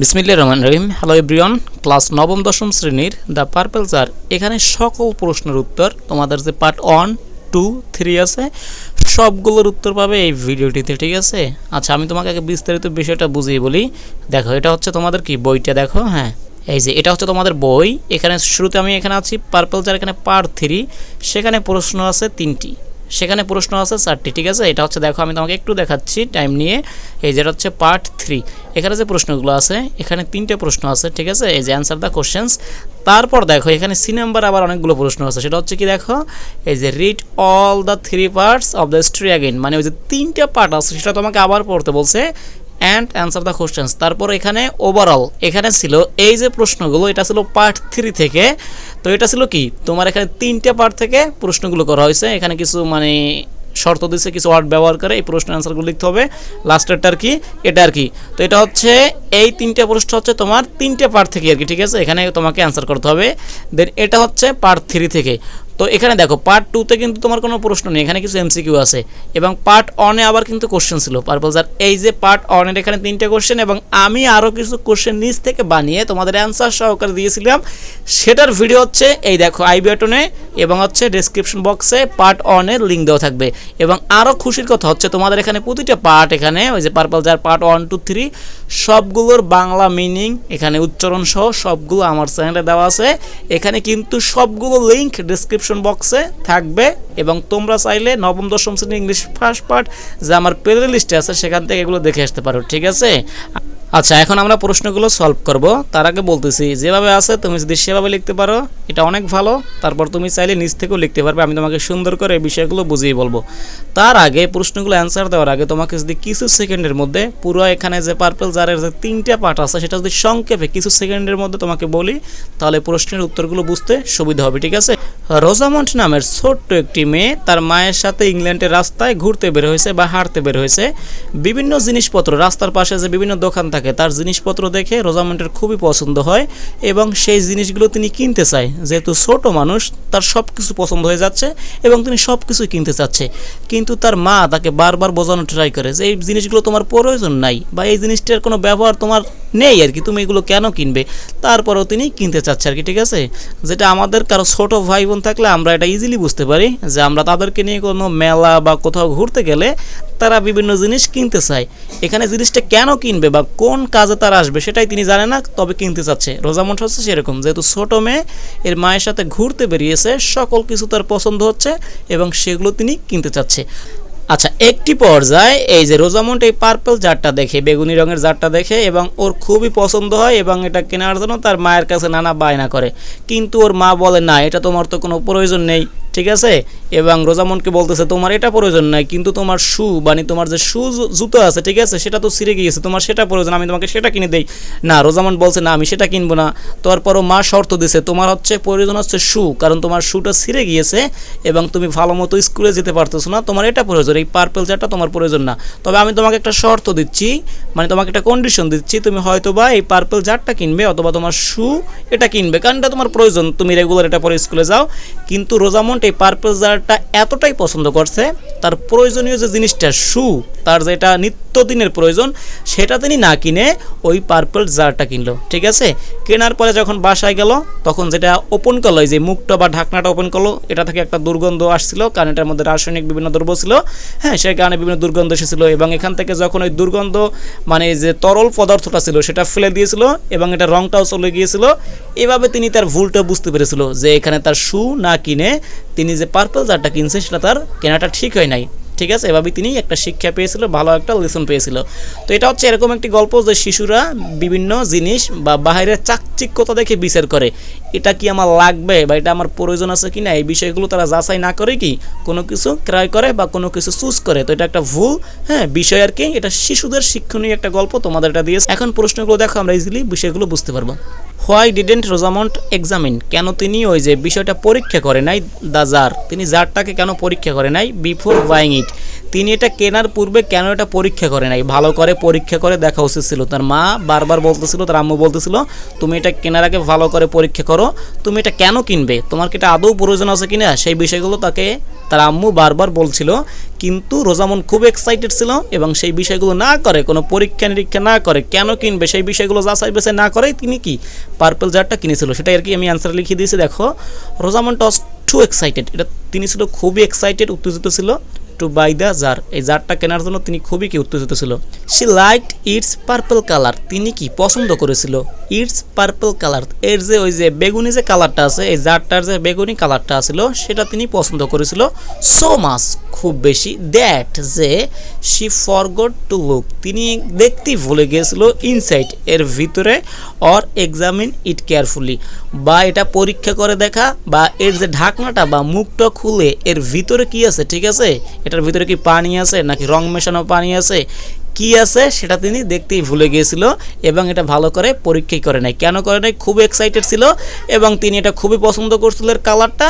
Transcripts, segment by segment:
বিসমিল্লা রহমান রহিম। Hello everyone class নবম, দশম শ্রেণির দ্য পার্পেল জার এখানে সকল প্রশ্নের উত্তর তোমাদের যে পার্ট ওয়ান টু থ্রি আছে, সবগুলোর উত্তর পাবে এই ভিডিওটিতে, ঠিক আছে? আচ্ছা আমি তোমাকে আগে বিস্তারিত বিষয়টা বুঝিয়ে বলি। দেখো, এটা হচ্ছে তোমাদের কি বইটা, দেখো হ্যাঁ? এই যে, এটা হচ্ছে তোমাদের বই। এখানে শুরুতে আমি এখানে আছি পার্পল জার এখানে পার্ট থ্রি সেখানে প্রশ্ন আছে তিনটি। সেখানে প্রশ্ন আছে চারটি ঠিক আছে? এটা হচ্ছে, দেখো, আমি তোমাকে একটু দেখাচ্ছি টাইম নিয়ে। এই যেটা হচ্ছে পার্ট থ্রি এখানে যে প্রশ্নগুলো আছে, এখানে তিনটে প্রশ্ন আছে, ঠিক আছে? এই যে অ্যান্সার দ্য কোশ্চেন্স তারপর দেখো, এখানে সি নাম্বার আবার অনেকগুলো প্রশ্ন আছে। সেটা হচ্ছে কি, দেখো? এই যে read all the three parts of the story again মানে ওই যে তিনটে পার্ট আছে, সেটা তোমাকে আবার পড়তে বলছে। অ্যান্ড অ্যান্সার দ্য কোশ্চেন্স তারপর এখানে ওভারঅল এখানে ছিল এই যে প্রশ্নগুলো, এটা ছিল পার্ট থ্রি থেকে, তো এটা ছিল কি? তোমার এখানে তিনটে পার্ট থেকে প্রশ্নগুলো করা হয়েছে। এখানে কিছু মানে শর্ত দিচ্ছে কিছু ওয়ার্ড ব্যবহার করে এই প্রশ্নের অ্যান্সারগুলো লিখতে হবে। লাস্টেরটা আর কি, এটা আর কি। তো এটা হচ্ছে, এই তিনটে প্রশ্ন হচ্ছে তোমার তিনটে পার্ট থেকে আর কি, ঠিক আছে? এখানে তোমাকে অ্যান্সার করতে হবে। দেন এটা হচ্ছে পার্ট থ্রি থেকে। তো এখানে দেখো পার্ট টুতে কিন্তু তোমার কোনো প্রশ্ন নেই, এখানে কিছু এমসিকিউ আছে। এবং পার্ট অনে আবার কিন্তু কোশ্চেন ছিল পারপল স্যার এই যে পার্ট অনের এখানে তিনটে কোশ্চেন এবং আমি আরও কিছু কোশ্চেন নিজ থেকে বানিয়ে তোমাদের অ্যান্সার সহকারে দিয়েছিলাম। সেটার ভিডিও হচ্ছে, এই দেখো আই বাটনে এবং হচ্ছে ডেসক্রিপশন বক্সে পার্ট অনের লিঙ্ক দেওয়া থাকবে। এবং আরও খুশির কথা হচ্ছে, তোমাদের এখানে প্রতিটা পার্ট এখানে, ওই যে পার্পল যার পার্ট ওয়ান টু থ্রি সবগুলোর বাংলা মিনিং এখানে উচ্চারণ সহ সবগুলো আমার চ্যানেলে দেওয়া আছে। এখানে কিন্তু সবগুলো লিঙ্ক ডেসক্রিপশন বক্সে থাকবে এবং তোমরা চাইলে নবম, দশম শ্রেণি ইংলিশ ফার্স্ট পার্ট যে আমার প্লে লিস্টে আছে, সেখান থেকে এগুলো দেখে আসতে পারো, ঠিক আছে? আচ্ছা এখন আমরা প্রশ্নগুলো সলভ করব। তার আগে বলতেছি, যেভাবে আছে তুমি যদি সেভাবে লিখতে পারো, এটা অনেক ভালো। তারপর তুমি চাইলে নিজ থেকেও লিখতে পারবে, আমি তোমাকে সুন্দর করে এই বিষয়গুলো বুঝিয়ে বলব। তার আগে প্রশ্নগুলো অ্যান্সার দেওয়ার আগে তোমাকে যদি কিছু সেকেন্ডের মধ্যে পুরো এখানে যে পার্পল জারের যে তিনটা পার্ট আছে, সেটা যদি সংক্ষেপে কিছু সেকেন্ডের মধ্যে তোমাকে বলি, তাহলে প্রশ্নের উত্তরগুলো বুঝতে সুবিধা হবে, ঠিক আছে? রোজামন্ট নামের ছোট্ট একটি মেয়ে তার মায়ের সাথে ইংল্যান্ডের রাস্তায় ঘুরতে বের হয়েছে বা হাঁটতে বের হয়েছে। বিভিন্ন জিনিসপত্র, রাস্তার পাশে যে বিভিন্ন দোকান থাকে, তার জিনিসপত্র দেখে রোজামন্টের খুবই পছন্দ হয় এবং সেই জিনিসগুলো তিনি কিনতে চায়। যেহেতু ছোট মানুষ, তার সব কিছু পছন্দ হয়ে যাচ্ছে এবং তিনি সব কিছু কিনতে চাচ্ছে। কিন্তু তার মা তাকে বারবার বোঝানো ট্রাই করে যে, এই জিনিসগুলো তোমার প্রয়োজন নাই বা এই জিনিসটার কোনো ব্যবহার তোমার নেই আর কি, তুমি এগুলো কেন কিনবে? তারপরেও তিনি কিনতে চাচ্ছে আর কি, ঠিক আছে? যেটা আমাদের কারও ছোট ভাই বোন থাকলে আমরা এটা ইজিলি বুঝতে পারি যে, আমরা তাদেরকে নিয়ে কোনো মেলা বা কোথাও ঘুরতে গেলে তারা বিভিন্ন জিনিস কিনতে চায়। এখানে জিনিসটা কেন কিনবে বা কোন কাজে তারা আসবে সেটাই তিনি জানে না, তবে কিনতে চাচ্ছে। রোজা রোজামন্ট হচ্ছে সেরকম। যেহেতু ছোট মেয়ে, এর মায়ের সাথে ঘুরতে বেরিয়েছে, সকল কিছু তার পছন্দ হচ্ছে এবং সেগুলো তিনি কিনতে চাচ্ছে। আচ্ছা একটি পর্যায়ে এই যে রোজামন্ট এই পার্পল জারটা দেখে, বেগুনি রঙের জারটা দেখে এবং ওর খুবই পছন্দ হয় এবং এটা কেনার জন্য তার মায়ের কাছে নানা বায়না করে। কিন্তু ওর মা বলে, না, এটা তোমার তো কোনো প্রয়োজন নেই। ঠিক আছে? এবং রোজামনকে বলতেছে, তোমার এটা প্রয়োজন নাই, কিন্তু তোমার শু মানে তোমার যে শু জুতো আছে, ঠিক আছে, সেটা তো ছিঁড়ে গিয়েছে, তোমার সেটা প্রয়োজন, আমি তোমাকে সেটা কিনে দেই। না, রোজামন বলছে, না, আমি সেটা কিনবো না। তারপরও মা শর্ত দিছে, তোমার হচ্ছে প্রয়োজন হচ্ছে শু, কারণ তোমার শুটা ছিঁড়ে গিয়েছে এবং তুমি ভালো মতো স্কুলে যেতে পারতেছো না, তোমার এটা প্রয়োজন, এই পার্পেল জারটা তোমার প্রয়োজন না। তবে আমি তোমাকে একটা শর্ত দিচ্ছি মানে তোমাকে একটা কন্ডিশন দিচ্ছি, তুমি হয়তো বা এই পার্পেল জারটা কিনবে, অথবা তোমার শু এটা কিনবে, কারণ এটা তোমার প্রয়োজন, তুমি রেগুলার এটা পরে স্কুলে যাও, কিন্তু রোজামন্ট এই পার্পল জারটা এতটাই পছন্দ করছে, তার প্রয়োজনীয় যে জিনিসটা, শু, তার যেটা নিত্যদিনের প্রয়োজন, সেটা তিনি না কিনে ওই পার্পল জারটা কিনলো, ঠিক আছে? কেনার পরে যখন বাসায় গেল, তখন যেটা ওপেন করল যে মুখটা বা ঢাকনাটা ওপেন করল, এটা থেকে একটা দুর্গন্ধ আসছিল, কারণ এটার মধ্যে রাসায়নিক বিভিন্ন দ্রব্য ছিল হ্যাঁ সেই কারণে বিভিন্ন দুর্গন্ধ এসেছিল, এবং এখান থেকে যখন ওই দুর্গন্ধ মানে যে তরল পদার্থটা ছিল, সেটা ফেলে দিয়েছিল, এবং এটা রংটাও চলে গিয়েছিল, এভাবে তিনি তার ভুলটা বুঝতে পেরেছিল, যে এখানে তার শু না কিনে তিনি যে পার্পল জারটা কিনছে সেটা তার কেনাটা ঠিক হয় নাই। ঠিক আছে? এভাবে তিনি একটা শিক্ষা পেয়েছিল, ভালো একটা লেসন পেয়েছিল। তো এটা হচ্ছে এরকম একটি গল্প যে শিশুরা বিভিন্ন জিনিস বা বাহিরের চাকচিক্যতা দেখে বিচার করে। এটা কি আমার লাগবে বা এটা আমার প্রয়োজন আছে কি না এই বিষয়গুলো তারা যাচাই না করে কি কোনো কিছু ক্রয় করে বা কোনো কিছু চুজ করে। তো এটা একটা ভুল হ্যাঁ বিষয় আর কি। এটা শিশুদের শিক্ষণীয় একটা গল্প, তোমাদের এটা দিয়েছে। এখন প্রশ্নগুলো দেখো, আমরা ইজিলি বিষয়গুলো বুঝতে পারব। হোয়াই ডিডেন্ট রোজামন্ট এক্সামিন কেন তিনি ওই যে বিষয়টা পরীক্ষা করে নাই? দ্য জার তিনি জারটাকে কেন পরীক্ষা করে নাই? বিফোর বাইং ইট তিনি এটা কেনার পূর্বে কেন এটা পরীক্ষা করে নাই? ভালো করে পরীক্ষা করে দেখা উচিত ছিল। তার মা বারবার বলতেছিল, তার আম্মু বলতেছিল, তুমি এটা কেনার আগে ভালো করে পরীক্ষা করো। তুমি এটা কেন কিনবে? তোমার কি এটা আদৌ প্রয়োজন আছে কিনা? সেই বিষয়গুলো তাকে, তার আম্মু বারবার বলছিল। কিন্তু রোজামন খুব এক্সাইটেড ছিল এবং সেই বিষয়গুলো না করে, কোনো পরীক্ষা নিরীক্ষা না করে কেন কিনবে? সেই বিষয়গুলো যাচাই বাছাই না করে তিনি কি পার্পল জারটা কিনেছিল? সেটা আর কি আমি অ্যান্সার লিখে দিয়েছি। দেখো রোজামন টস টু এক্সাইটেড এটা তিনি ছিল খুবই এক্সাইটেড উত্তেজিত ছিল। To buy the jar. এই জারটা কেনার জন্য তিনি খুবই কি উত্তেজিত ছিল। She liked its purple colour তিনি কি পছন্দ করেছিল? ইটস পার্পল কালারের যে ওই যে বেগুনি যে কালারটা আছে, এই জারটার যে বেগুনি কালারটা ছিল সেটা তিনি পছন্দ করেছিল সো মাস খুব বেশি। দ্যাট যে শি ফরগট টু লুক তিনি দেখতেই ভুলে গিয়েছিল ইনসাইড এর ভিতরে অর এক্সামিন ইট কেয়ারফুলি বা এটা পরীক্ষা করে দেখা, বা এর যে ঢাকনাটা বা মুখটা খুলে, এর ভিতরে কি আছে, ঠিক আছে? এটার ভিতরে কি পানি আছে নাকি রং মেশানো পানি আছে? কি আছে সেটা তিনি দেখতেই ভুলে গিয়েছিল এবং এটা ভালো করে পরীক্ষাই করে নাই। কেন করে নাই? খুব এক্সাইটেড ছিল এবং তিনি এটা খুবই পছন্দ করছিলেন এর কালারটা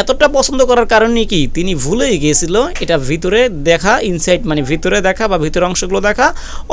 এতটা পছন্দ করার কারণে কি? তিনি ভুলেই গিয়েছিল এটা ভিতরে দেখা ইনসাইড মানে ভিতরে দেখা বা ভিতরের অংশগুলো দেখা,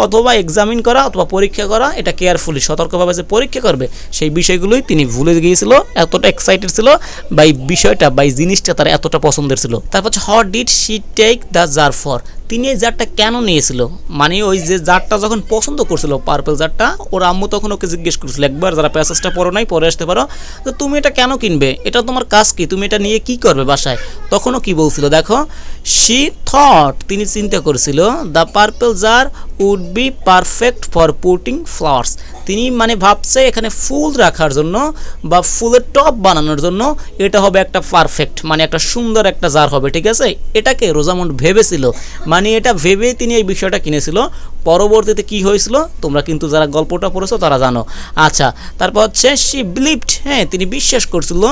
অথবা এক্সামিন করা অথবা পরীক্ষা করা, এটা কেয়ারফুলি সতর্কভাবে যে পরীক্ষা করবে, সেই বিষয়গুলোই তিনি ভুলে গিয়েছিল, এতটা এক্সাইটেড ছিল বা এই বিষয়টা বা এই জিনিসটা তার এতটা পছন্দের ছিল। তারপর হচ্ছে what did she take the jar for তিনি এই জারটা কেন নিয়েছিল? মানে ওই যে জারটা যখন পছন্দ করছিল পার্পল জারটা ওর আম্মু তখন ওকে জিজ্ঞেস করছিল, একবার যারা প্যাসেজটা পড়ো নাই, পরে আসতে পারো। তো তুমি এটা কেন কিনবে? এটা তোমার কাজ কি? তুমি এটা নিয়ে কি করবে বাসায়? তখনও কি বলছিল? দেখো শি থট তিনি চিন্তা করেছিল the purple jar would be perfect for putting flowers তিনি মানে ভাবছে, এখানে ফুল রাখার জন্য বা ফুলের টপ বানানোর জন্য এটা হবে একটা পারফেক্ট মানে একটা সুন্দর একটা জার হবে, ঠিক আছে? এটাকে রোজামন্ড ভেবেছিল। মানে এটা ভেবে তিনি এই বিষয়টা কিনেছিল। পরবর্তীতে কি হয়েছিল? তোমরা কিন্তু যারা গল্পটা পড়েছো, তারা জানো। আচ্ছা তারপর হচ্ছে শি বিলিভড হ্যাঁ তিনি বিশ্বাস করছিল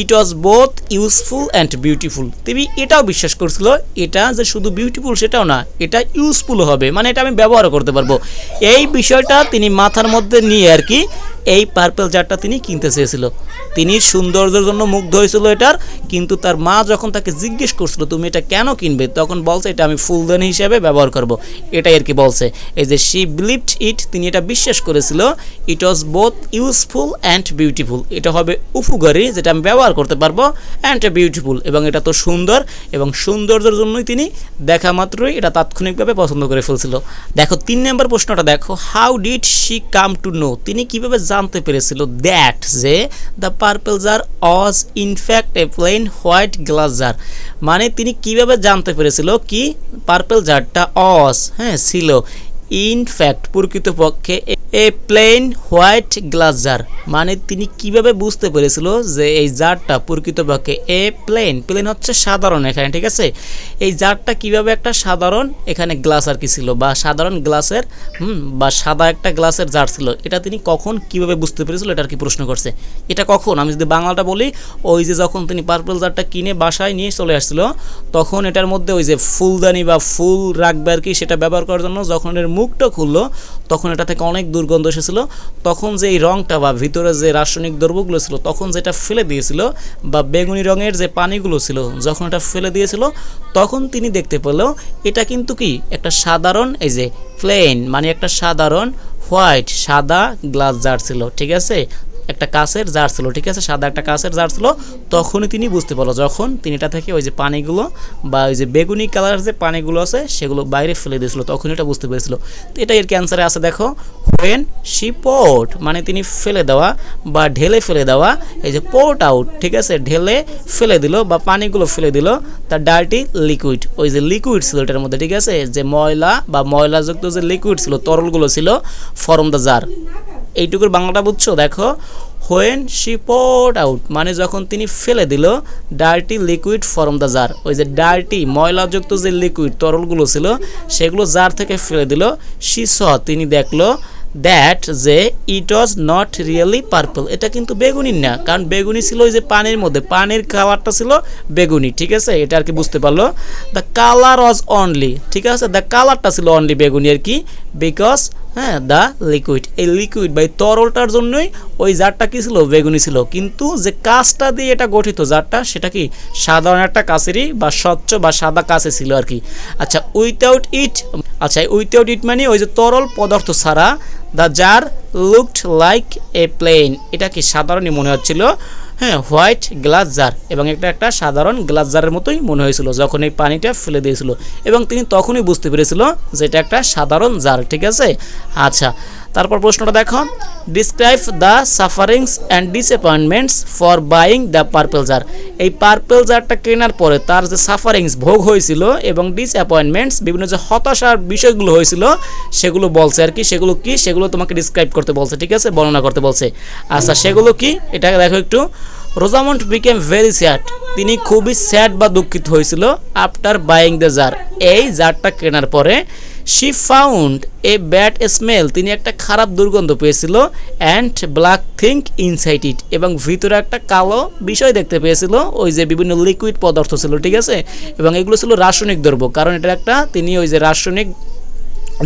it was both useful and beautiful তিনি এটাও বিশ্বাস করছিল এটা যে শুধু বিউটিফুল সেটাও না, এটা ইউজফুল হবে। মানে এটা আমি ব্যবহার করতে পারব। এই বিষয়টা তিনি মাথার মধ্যে নিয়ে আর কি, এই পার্পেল জারটা তিনি কিনতে চেয়েছিল। তিনি সৌন্দর্যের জন্য মুগ্ধ হয়েছিল এটার, কিন্তু তার মা যখন তাকে জিজ্ঞেস করছিল, তুমি এটা কেন কিনবে? তখন বলছে, এটা আমি ফুলদানি হিসেবে ব্যবহার করব। এটাই আর কি বলছে। এই যে শি বিলিভড ইট তিনি এটা বিশ্বাস করেছিল it was both useful and beautiful এটা হবে উপকারী, যেটা আমি ব্যবহার করতে পারব অ্যান্ড বিউটিফুল এবং এটা তো সুন্দর, এবং সৌন্দর্যের জন্যই তিনি দেখা মাত্রই এটা তাৎক্ষণিকভাবে পছন্দ করে ফেলছিল। দেখো, তিন নম্বর প্রশ্নটা দেখো how did she come to know তিনি কীভাবে জানতে পেরেছিল দ্যাট যে the purple jar was in fact a plain white glass jar মানে তিনি কীভাবে জানতে পেরেছিল কি পার্পল জারটা অজ হ্যাঁ ছিল? ইনফ্যাক্ট প্রকৃতপক্ষে a plain white glass jar মানে তিনি কীভাবে বুঝতে পেরেছিল যে এই জারটা প্রকৃতপক্ষে এ প্লেন? প্লেন হচ্ছে সাধারণ এখানে, ঠিক আছে? এই জারটা কীভাবে একটা সাধারণ? এখানে গ্লাস আর কি ছিল, বা সাধারণ গ্লাসের, হুম, বা সাদা একটা গ্লাসের জার ছিল। এটা তিনি কখন কীভাবে বুঝতে পেরেছিল, এটা আর কি প্রশ্ন করছে। এটা কখন? আমি যদি বাংলাটা বলি, ওই যে যখন তিনি পার্পল জারটা কিনে বাসায় নিয়ে চলে আসছিল, তখন এটার মধ্যে ওই যে ফুলদানি বা ফুল রাখবে আর কি, সেটা ব্যবহার করার জন্য যখন এর মুখটা খুললো, তখন এটা থেকে অনেক দুর্গন্ধ এসেছিল। তখন যে এই রঙটা বা ভিতরে যে রাসায়নিক দ্রব্যগুলো ছিল, তখন যেটা ফেলে দিয়েছিল বা বেগুনি রঙের যে পানিগুলো ছিল, যখন এটা ফেলে দিয়েছিল, তখন তিনি দেখতে পেল এটা কিন্তু কি একটা সাধারণ, এই যে প্লেন মানে একটা সাধারণ হোয়াইট সাদা গ্লাস জার ছিল, ঠিক আছে? একটা কাঁচের জার ছিল, ঠিক আছে? সাদা একটা কাঁচের জার ছিল। তখনই তিনি বুঝতে পারল, যখন তিনি এটা থেকে ওই যে পানিগুলো বা ওই যে বেগুনি কালার যে পানিগুলো আছে, সেগুলো বাইরে ফেলে দিয়েছিল, তখন এটা বুঝতে পেরেছিল। তো এটা এর ক্যান্সারে আছে, দেখো। হোয়েন শি পোর্ট মানে তিনি ফেলে দেওয়া বা ঢেলে ফেলে দেওয়া, এই যে পোর্ট আউট ঠিক আছে? ঢেলে ফেলে দিল বা পানিগুলো ফেলে দিল, তার ডার্টি লিকুইড ওই যে লিকুইড ছিল এটার মধ্যে, ঠিক আছে? যে ময়লা বা ময়লাযুক্ত যে লিকুইড ছিল, তরলগুলো ছিল, ফরম দ্য জার। এইটুকুর বাংলাটা বুঝছ? দেখো হোয়েন শি পোর্ট আউট মানে যখন তিনি ফেলে দিল dirty liquid from the jar ওই যে ডার্টি ময়লাযুক্ত যে লিকুইড তরলগুলো ছিল, সেগুলো জার থেকে ফেলে দিল। শি স তিনি দেখল দ্যাট যে it was not really purple এটা কিন্তু বেগুনি না, কারণ বেগুনি ছিল ওই যে পানির মধ্যে, পানির কালারটা ছিল বেগুনি, ঠিক আছে? এটা আর কি বুঝতে পারল? দ্য কালার ওয়াজ অনলি ঠিক আছে? দ্য কালারটা ছিল অনলি বেগুনি আর কি বিকজ হ্যাঁ দ্য লিকুইড এই লিকুইড বা এই তরলটার জন্যই ওই জারটা কী ছিল? বেগুনি ছিল। কিন্তু যে কাঁচটা দিয়ে এটা গঠিত জারটা, সেটা কি সাধারণ একটা কাছেরই বা স্বচ্ছ বা সাদা কাছে ছিল আর কি। আচ্ছা উইথাউট ইট আচ্ছা উইথাউট ইট মানে ওই যে তরল পদার্থ ছাড়া the jar looked like a plain এটা কি সাধারণই মনে হচ্ছিল? হ্যাঁ হোয়াইট গ্লাস জার এবং এটা একটা সাধারণ গ্লাস জারের মতোই মনে হয়েছিল যখন এই পানিটা ফেলে দিয়েছিল এবং তিনি তখনই বুঝতে পেরেছিল যে এটা একটা সাধারণ জার, ঠিক আছে? আচ্ছা তারপর প্রশ্নটা দেখো। Describe the sufferings and disappointments for buying the purple jar এই পার্পেল জারটা কেনার পরে তার যে সাফারিংস ভোগ হয়েছিল এবং ডিসঅ্যাপয়েন্টমেন্টস বিভিন্ন যে হতাশার বিষয়গুলো হয়েছিল, সেগুলো বলছে আর কি। সেগুলো কি? সেগুলো তোমাকে ডিসক্রাইব করতে বলছে, ঠিক আছে? বর্ণনা করতে বলছে। আচ্ছা সেগুলো কি? এটা দেখো একটু। রোজামন্ট বিকেম ভেরি স্যাড তিনি খুবই স্যাড বা দুঃখিত হয়েছিল আফটার বাইং দ্য জার এই জারটা কেনার পরে she found a bad smell তিনি একটা খারাপ দুর্গন্ধ পেয়েছিল and black thing inside it এবং ভিতরে একটা কালো বিষয় দেখতে পেয়েছিল, ওই যে বিভিন্ন লিকুইড পদার্থ ছিল, ঠিক আছে? এবং এগুলো ছিল রাসায়নিক দ্রব্য, কারণ এটা একটা, তিনি ওই যে রাসায়নিক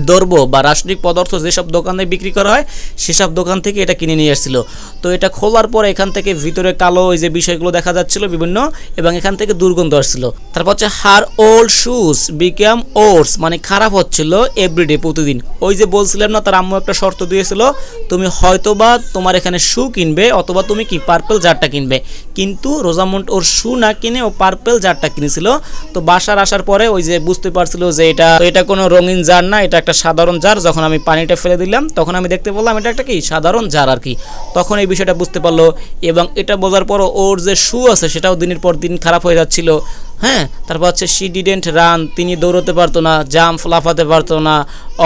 দ্রব্য বা রাসায়নিক পদার্থ যেসব দোকানে বিক্রি করা হয়, সেসব দোকান থেকে এটা কিনে নিয়ে এসেছিল তো এটা খোলার পর এখান থেকে ভিতরে কালো ওই যে বিষয়গুলো দেখা যাচ্ছিল বিভিন্ন, এবং এখান থেকে দুর্গন্ধ আসছিল। তারপর হচ্ছে her old shoes became worse মানে খারাপ হচ্ছিল এভরিডে প্রতিদিন। ওই যে বলছিলাম না, তার আম্মু একটা শর্ত দিয়েছিল, তুমি হয়তোবা তোমার এখানে শু কিনবে, অথবা তুমি কি পার্পেল জারটা কিনবে। কিন্তু রোজামন্ট ওর শু না কিনে ও পার্পেল জারটা কিনেছিল। তো বাসার আসার পরে ওই যে বুঝতে পারছিল যে এটা এটা কোনো রঙিন জার না, এটা একটা সাধারণ জার, যখন আমি পানিটা ফেলে দিলাম, তখন আমি দেখতে বললাম এটা একটা কি? সাধারণ জার আর কি। তখন এই বিষয়টা বুঝতে পারল এবং এটা বোঝার পর ওর যে শু আছে, সেটাও দিনের পর দিন খারাপ হয়ে যাচ্ছিল। হ্যাঁ? তারপর হচ্ছে সি ডিডেন্ট রান তিনি দৌড়তে পারতো না জাম্প লাফাতে পারতো না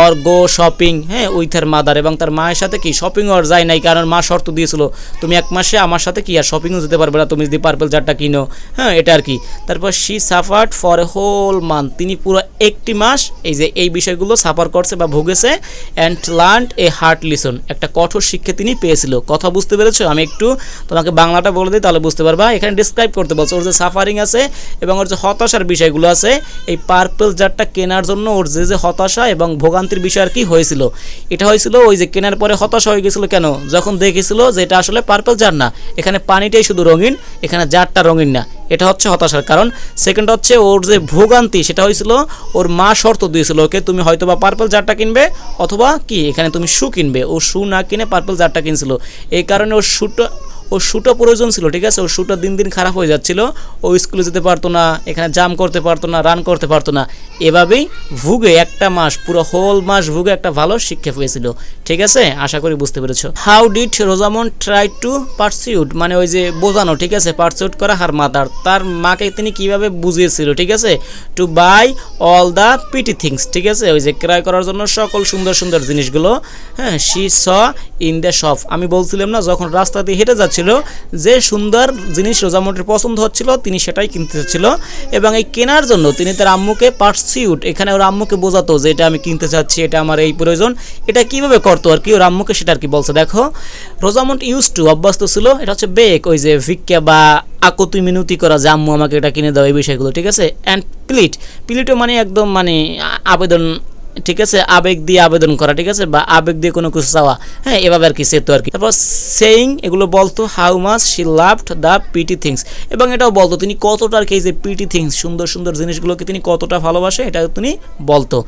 অর গো শপিং হ্যাঁ উইথ হার মাদার এবং তার মায়ের সাথে কি শপিং আর যায় নাই, কারণ মা শর্ত দিয়েছিল, তুমি এক মাসে আমার সাথে কি আর শপিংও যেতে পারবে না, তুমি যদি পার্পেল জারটা কিনো হ্যাঁ এটা আর কি। তারপর she suffered for a whole month তিনি পুরো একটি মাস এই যে এই বিষয়গুলো সাফার করছে বা ভুগেছে and learn a hard lesson একটা কঠোর শিক্ষা তিনি পেয়েছিল। কথা বুঝতে পেরেছ? আমি একটু তোমাকে বাংলাটা বলে দিই, তাহলে বুঝতে পারবা। এখানে ডিসক্রাইব করতে বলছো, ওর যে সাফারিং আছে এবং ওর যে হতাশার বিষয়গুলো আছে, এই পার্পেল জারটা কেনার জন্য ওর যে যে হতাশা এবং ভোগান্তির বিষয় আর কি হয়েছিল। এটা হয়েছিল ওই যে কেনার পরে হতাশা হয়ে গেছিল কেন? যখন দেখেছিল যে এটা আসলে পার্পল জার না। এখানে পানিটাই শুধু রঙিন, এখানে জারটা রঙিন না। এটা হচ্ছে হতাশার কারণ। সেকেন্ড হচ্ছে ওর যে ভোগান্তি, সেটা হয়েছিল ওর মা শর্ত দিয়েছিল ওকে, তুমি হয়তো বা পার্পল জারটা কিনবে অথবা কি? এখানে তুমি শু কিনবে। ও শু না কিনে পার্পল জারটা কিনছিল। এই কারণে ওর শুটা ও শুটা প্রয়োজন ছিল, ঠিক আছে? ওর শুটা দিন দিন খারাপ হয়ে যাচ্ছিল। ও স্কুলে যেতে পারতো না, এখানে জাম করতে পারতো না রান করতে পারতো না। এভাবেই ভুগে একটা মাস, পুরো হোল মাস ভুগে একটা ভালো শিক্ষা পেয়েছিল, ঠিক আছে? আশা করি বুঝতে পেরেছ। How did Rosamond try to pursuit মানে ওই যে বোঝানো, ঠিক আছে? পারসিউট করা হার মাদার তার মাকে তিনি কীভাবে বুঝিয়েছিল, ঠিক আছে? To buy all the pretty things ঠিক আছে? ওই যে ক্রয় করার জন্য সকল সুন্দর সুন্দর জিনিসগুলো হ্যাঁ she saw in the shop আমি বলছিলাম না, যখন রাস্তা দিয়ে হেঁটে যাচ্ছিল, যে সুন্দর জিনিস রোজামন্টের পছন্দ হচ্ছিল, তিনি সেটাই কিনতে চাচ্ছিল এবং এই কেনার জন্য তিনি তার আম্মুকে পার্সিউট এখানে ওর আম্মুকে বোঝাতো যে এটা আমি কিনতে চাচ্ছি এটা আমার এই প্রয়োজন। এটা কীভাবে করতো আর কি? ওর আম্মুকে সেটা আর কি বলছে। দেখো রোজামন্ট ইউজ টু অভ্যস্ত ছিল, এটা হচ্ছে বেক ওই যে ভিক্ষা বা আকতি মিনতি করা যে আম্মু আমাকে এটা কিনে দাও, এই বিষয়গুলো, ঠিক আছে? অ্যান্ড প্লিট প্লিটও মানে একদম মানে আবেদন ঠিক আছে, আবেগ দিয়ে আবেদন করা, ঠিক আছে, বা আবেগ দিয়ে কোনো কিছু চাওয়া। হ্যাঁ এভাবে আর কি সে তো আর কি তারপর সেইং এগুলো বলতো how much she loved the pretty things এবং এটাও বলতো, তিনি কতটা আর কি যে পিটি থিংস সুন্দর সুন্দর জিনিসগুলোকে তিনি কতটা ভালোবাসে এটা তিনি বলতো।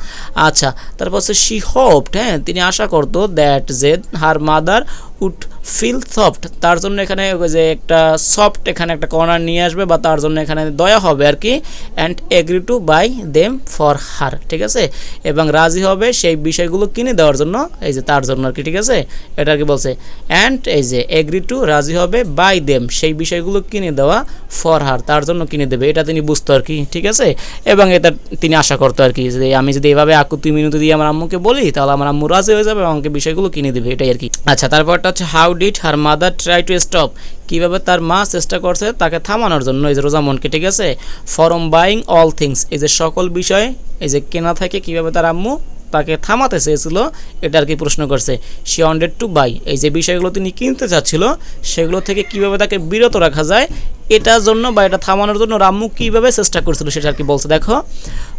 আচ্ছা তারপর হচ্ছে শি হোপড হ্যাঁ তিনি আশা করতো দ্যাট জেদ her mother would feel soft তার জন্য এখানে যে একটা সফট এখানে একটা কর্নার নিয়ে আসবে বা তার জন্য এখানে দয়া হবে আর কি and agree to buy them for her ঠিক আছে? এবং রাজি হবে সেই বিষয়গুলো কিনে দেওয়ার জন্য, এই যে তার জন্য আর কি, ঠিক আছে? এটা আর কি বলছে অ্যান্ড এই যে এগ্রি টু রাজি হবে বাই দেম সেই বিষয়গুলো কিনে দেওয়া ফর হার তার জন্য কিনে দেবে, এটা তিনি বুঝতো আর কি, ঠিক আছে? এবং এটা তিনি আশা করতো আর কি, যে আমি যদি এভাবে আকুতি মিনতি দিয়ে আমার আম্মুকে বলি, তাহলে আমার আম্মু রাজি হয়ে যাবে আমাকে বিষয়গুলো কিনে দেবে, এটাই আর কি। আচ্ছা তারপরটা হচ্ছে how did her mother try to stop কীভাবে তার মা চেষ্টা করছে তাকে থামানোর জন্য? এই যে রোজামনকে ঠিক আছে ফরম বাইং অল থিংস এই যে সকল বিষয়, এই যে কেনা থেকে কীভাবে তার আম্মু তাকে থামাতে চেয়েছিল, এটা আর কি প্রশ্ন করছে। সে অন্ডেড টু বাই এই যে বিষয়গুলো তিনি কিনতে চাচ্ছিল, সেগুলো থেকে কীভাবে তাকে বিরত রাখা যায় এটার জন্য বা এটা থামানোর জন্য রাম্মু কীভাবে চেষ্টা করছিল সেটা আর কি বলছে, দেখো।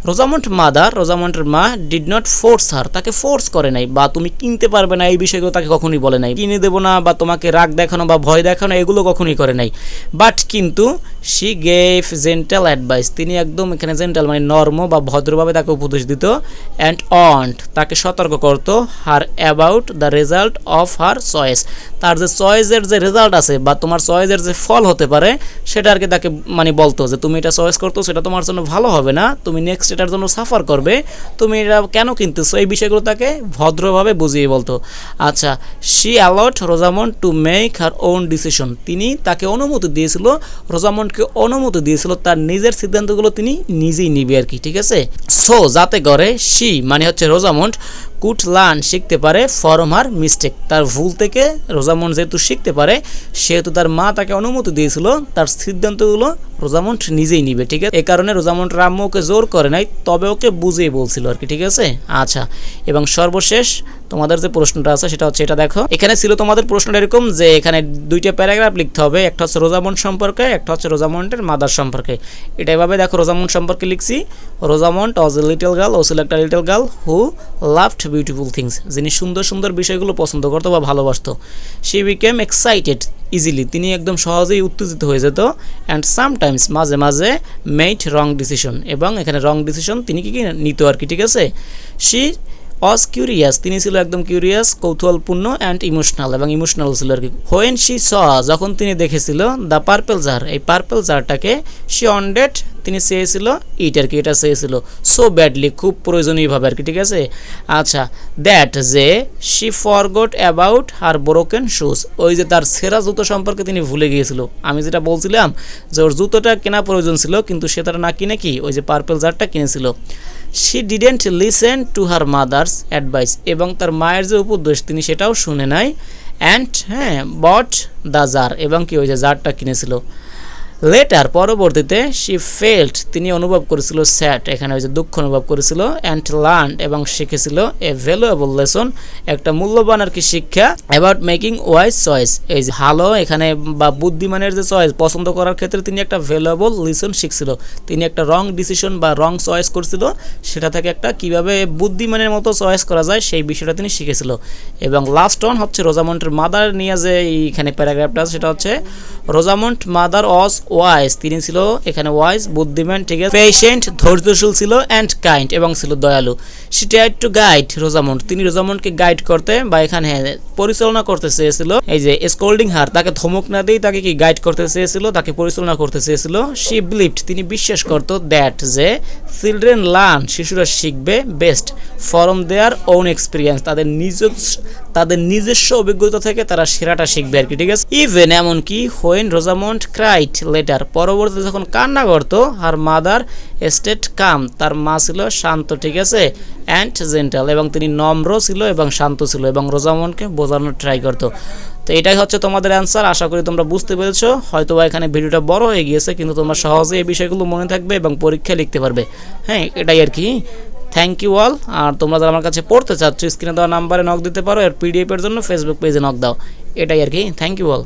রোজামন্ট মাদার, রোজামন্টের মা ডিড নট ফোর্স হার তাকে ফোর্স করে নাই, বা তুমি কিনতে পারবে না, এই বিষয়গুলো তাকে কখনোই বলে নাই। কিনে দেবো না, বা তোমাকে রাগ দেখানো বা ভয় দেখানো, এগুলো কখনোই করে নাই। বাট কিন্তু শি গেভ জেন্টাল অ্যাডভাইস তিনি একদম এখানে জেন্টাল মানে নর্ম বা ভদ্রভাবে তাকে উপদেশ দিত অ্যান্ড অন্ট তাকে সতর্ক করত her about the result of her choice তার যে চয়েসের যে রেজাল্ট আছে বা তোমার চয়েসের যে ফল হতে পারে সেটা আর কি তাকে মানে বলতো যে তুমি এটা চয়েস করতো, সেটা তোমার জন্য ভালো হবে না, তুমি নেক্সট এটার জন্য সাফার করবে, তুমি এটা কেন কিনতেছো? এই বিষয়গুলো তাকে ভদ্রভাবে বুঝিয়ে বলতো। আচ্ছা she allowed Rosamond to make her own decision তিনি তাকে অনুমতি দিয়েছিল রোজামন্ডকে অনুমতি দিয়েছিল, তার নিজের সিদ্ধান্তগুলো তিনি নিজেই নিবে আর কি, ঠিক আছে? সো যাতে করে শি মানে হচ্ছে রোজামন্ড কুট লার্ন শিখতে পারে, ফরম আর মিস্টেক। তার ভুল থেকে রোজামন যেহেতু শিখতে পারে, সেহেতু তার মা তাকে অনুমতি দিয়েছিল, তার সিদ্ধান্তগুলো রোজামন্ড নিজেই নিবে, ঠিক আছে? এই কারণে রোজামন্ড রাম্মু ওকে জোর করে নাই, তবে ওকে বুঝিয়ে বলছিল আর কি, ঠিক আছে? আচ্ছা এবং সর্বশেষ তোমাদের যে প্রশ্নটা আছে সেটা হচ্ছে এটা দেখো। এখানে ছিল তোমাদের প্রশ্নটা এরকম যে এখানে দুইটা প্যারাগ্রাফ লিখতে হবে, একটা হচ্ছে রোজামন্ড সম্পর্কে, একটা হচ্ছে রোজামন্ডের মাদার সম্পর্কে। এটা এভাবে দেখো, রোজামন্ড সম্পর্কে লিখছি, Rosamond was a little girl ও ছিল একটা little girl who loved beautiful things, যিনি সুন্দর সুন্দর বিষয়গুলো পছন্দ করতো বা ভালোবাসতো। সি বিকেম এক্সাইটেড ইজিলি তিনি একদম সহজেই উত্তেজিত হয়ে যেত অ্যান্ড সামটাইমস মাঝে মাঝে মেড রং ডিসিশন এবং এখানে রং ডিসিশন তিনি কি কি নিত আর কি, ঠিক আছে? সি অস কিউরিয়াস তিনি ছিল একদম কিউরিয়াস, কৌতূহলপূর্ণ অ্যান্ড ইমোশনাল এবং ইমোশনাল ছিল আর কি। হোয়েন শি স যখন তিনি দেখেছিল দ্য পার্পেল জার এই পার্পেল জারটাকে শি অনডেড তিনি চেয়েছিল ইট আর কি, এটা চেয়েছিল সো ব্যাডলি খুব প্রয়োজনীয়ভাবে আর কি, ঠিক আছে? আচ্ছা দ্যাট যে she forgot about her broken shoes ওই যে তার সেরা জুতো সম্পর্কে তিনি ভুলে গিয়েছিল। আমি যেটা বলছিলাম যে ওর জুতোটা কেনা প্রয়োজন ছিল, কিন্তু সে তারা না কিনে কি, ওই যে পার্পেল জারটা কিনেছিল। She didn't listen to her mother's advice এবং তার মায়ের যে উপদেশ, তিনি সেটাও শুনে নাই। অ্যান্ড হ্যাঁ বট দ্য জার এবং কি ওই যে জারটা কিনেছিল? লেটার পরবর্তীতে শি ফেল্ট তিনি অনুভব করেছিল স্যাট এখানে যে দুঃখ অনুভব করেছিল অ্যান্ড লার্ন এবং শিখেছিল এ ভ্যালুয়েবল লেসন একটা মূল্যবান আর কি শিক্ষা অ্যাবাউট মেকিং ওয়াইজ চয়েস এই যে ভালো, এখানে বা বুদ্ধিমানের যে চয়েস পছন্দ করার ক্ষেত্রে তিনি একটা ভ্যালুয়েবল লিসন শিখছিল। তিনি একটা রং ডিসিশন বা রং চয়েস করছিল, সেটা থেকে একটা কীভাবে বুদ্ধিমানের মতো চয়েস করা যায়, সেই বিষয়টা তিনি শিখেছিল। এবং লাস্ট ওয়ান হচ্ছে রোজামন্টের মাদার নিয়ে যে এইখানে প্যারাগ্রাফটা সেটা হচ্ছে রোজামন্ট মাদার অস ওয়াইজ তিনি ছিল এখানে ওয়াইজ বুদ্ধিমান, ঠিক আছে? পেশেন্ট ধৈর্যশীল ছিল অ্যান্ড কাইন্ড এবং ছিল দয়ালু। She tried to guide Rosamond তিনি রোজামন্ডকে গাইড করতে বা এখানে পরিচালনা করতে চেয়েছিল। এই যে স্কোল্ডিং হার, তাকে ধমক না দিয়ে তাকে কি গাইড করতে চেয়েছিল, তাকে পরিচালনা করতে চেয়েছিল। সি বিলিভড তিনি বিশ্বাস করত দ্যাট যে চিলড্রেন লার্ন শিশুরা শিখবে best from their own experience তাদের নিজস্ব তাদের নিজস্ব অভিজ্ঞতা থেকে তারা সেরাটা শিখবে আর কি, ঠিক আছে? ইভেন এমনকি হোয়েন রোজামন্ড ক্রাইট লেটার পরবর্তীতে যখন কান্না করতো আর মাদার স্টেট কাম তার মা ছিল শান্ত, ঠিক আছে? অ্যান্ড জেন্টাল এবং তিনি নম্র ছিল এবং শান্ত ছিল, এবং রোজামন্ডকে বোঝানোর ট্রাই করতো। তো এটাই হচ্ছে তোমাদের অ্যান্সার আশা করি তোমরা বুঝতে পেরেছ। হয়তো এখানে ভিডিওটা বড় হয়ে গিয়েছে, কিন্তু তোমরা সহজে এই বিষয়গুলো মনে থাকবে এবং পরীক্ষায় লিখতে পারবে। হ্যাঁ এটাই আর কি। থ্যাংক ইউ অল আর তোমরা যারা আমার কাছে পড়তে চাচ্ছ স্ক্রিনে দেওয়া নাম্বারে নক দিতে পারো আর পিডিএফের জন্য ফেসবুক পেজে নক দাও। এটাই আর কি। Thank you all